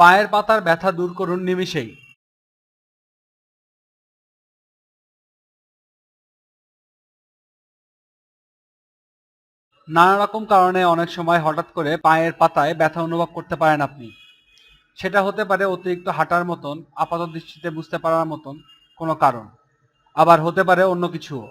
পায়ের পাতার ব্যথা দূর করুন নিমিষেই। নানা রকম কারণে অনেক সময় হঠাৎ করে পায়ের পাতায় ব্যথা অনুভব করতে পারেন আপনি। সেটা হতে পারে অতিরিক্ত হাঁটার মতন, আপাত দৃষ্টিতে বুঝতে পারার মতন কোনো কারণ। আবার হতে পারে অন্য কিছুও।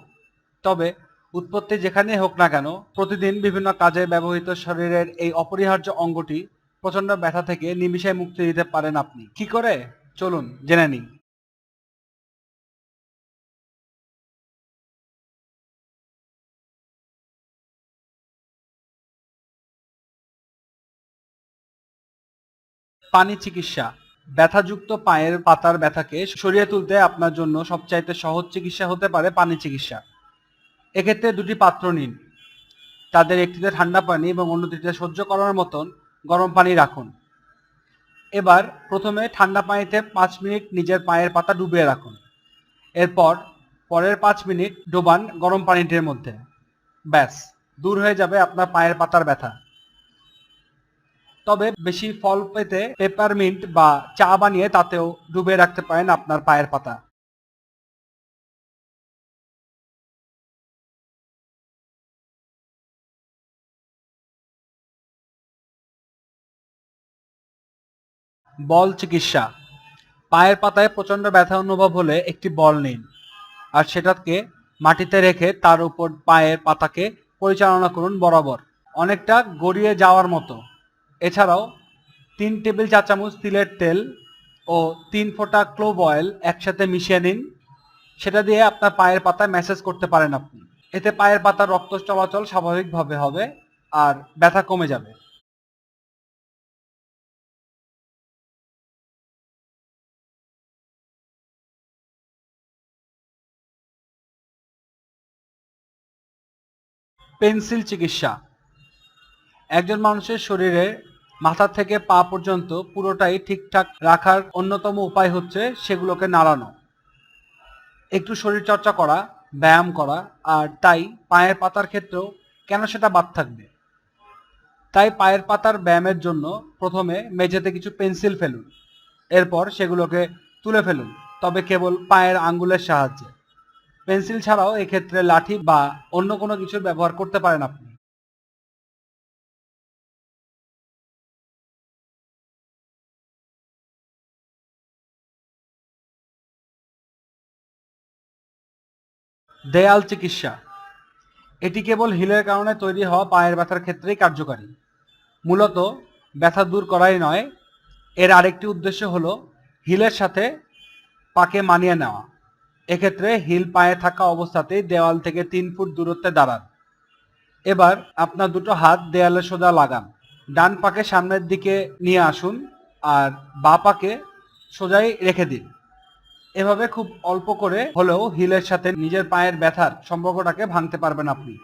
তবে উৎপত্তি যেখানেই হোক না কেন, প্রতিদিন বিভিন্ন কাজে ব্যবহৃত শরীরের এই অপরিহার্য অঙ্গটি প্রচণ্ড ব্যথা থেকে নিমিষে মুক্তি দিতে পারেন আপনি। কি করে? চলুন, জেনে নিন পানি চিকিৎসা। ব্যথাযুক্ত পায়ের পাতার ব্যথাকে সরিয়ে তুলতে আপনার জন্য সবচাইতে সহজ চিকিৎসা হতে পারে পানি চিকিৎসা। এক্ষেত্রে দুটি পাত্র নিন। তাদের একটিতে ঠান্ডা পানি এবং অন্যটিতে সহ্য করার মতন গরম পানি রাখুন। এবার প্রথমে ঠান্ডা পানিতে পাঁচ মিনিট নিজের পায়ের পাতা ডুবিয়ে রাখুন। এরপর পরের পাঁচ মিনিট ডোবান গরম পানিটির মধ্যে। ব্যাস, দূর হয়ে যাবে আপনার পায়ের পাতার ব্যথা। তবে বেশি ফল পেতে পেপারমিন্ট বা চা বানিয়ে তাতেও ডুবে রাখতে পারেন আপনার পায়ের পাতা। বল চিকিৎসা। পায়ের পাতায় প্রচণ্ড ব্যথা অনুভব হলে একটি বল নিন আর সেটাকে মাটিতে রেখে তার উপর পায়ের পাতাকে পরিচালনা করুন বরাবর। অনেকটা গড়িয়ে যাওয়ার মতো। এছাড়াও তিন টেবিল চা চামচ তিলের তেল ও তিন ফোঁটা ক্লোভ অয়েল একসাথে মিশিয়ে নিন। সেটা দিয়ে আপনার পায়ের পাতায় ম্যাসেজ করতে পারেন আপনি। এতে পায়ের পাতার রক্ত চলাচল স্বাভাবিকভাবে হবে আর ব্যথা কমে যাবে। পেন্সিল চিকিৎসা। একজন মানুষের শরীরে মাথা থেকে পা পর্যন্ত পুরোটাই ঠিকঠাক রাখার অন্যতম উপায় হচ্ছে সেগুলোকে নাড়ানো। একটু শরীর চর্চা করা, ব্যায়াম করা, আর তাই পায়ের পাতার ক্ষেত্রেও কেন সেটা বাদ থাকবে? তাই পায়ের পাতার ব্যায়ামের জন্য প্রথমে মেঝেতে কিছু পেন্সিল ফেলুন। এরপর সেগুলোকে তুলে ফেলুন, তবে কেবল পায়ের আঙ্গুলের সাহায্যে। পেন্সিল ছাড়াও এক্ষেত্রে লাঠি বা অন্য কোনো কিছুর ব্যবহার করতে পারেন আপনি। দেয়াল চিকিৎসা। এটি কেবল হিলের কারণে তৈরি হওয়া পায়ের ব্যথার ক্ষেত্রেই কার্যকারী। মূলত ব্যথা দূর করাই নয়, এর আরেকটি উদ্দেশ্য হলো হিলের সাথে পাকে মানিয়ে নেওয়া। এক্ষেত্রে হিল পায়ে থাকা অবস্থাতেই দেওয়াল থেকে তিন ফুট দূরত্বে দাঁড়ান। এবার আপনার দুটো হাত দেয়ালে সোজা লাগান। ডান পাকে সামনের দিকে নিয়ে আসুন আর বা পাকে সোজাই রেখে দিন। এভাবে খুব অল্প করে হলেও হিলের সাথে নিজের পায়ের ব্যথার সম্পর্কটাকে ভাঙতে পারবেন আপনি।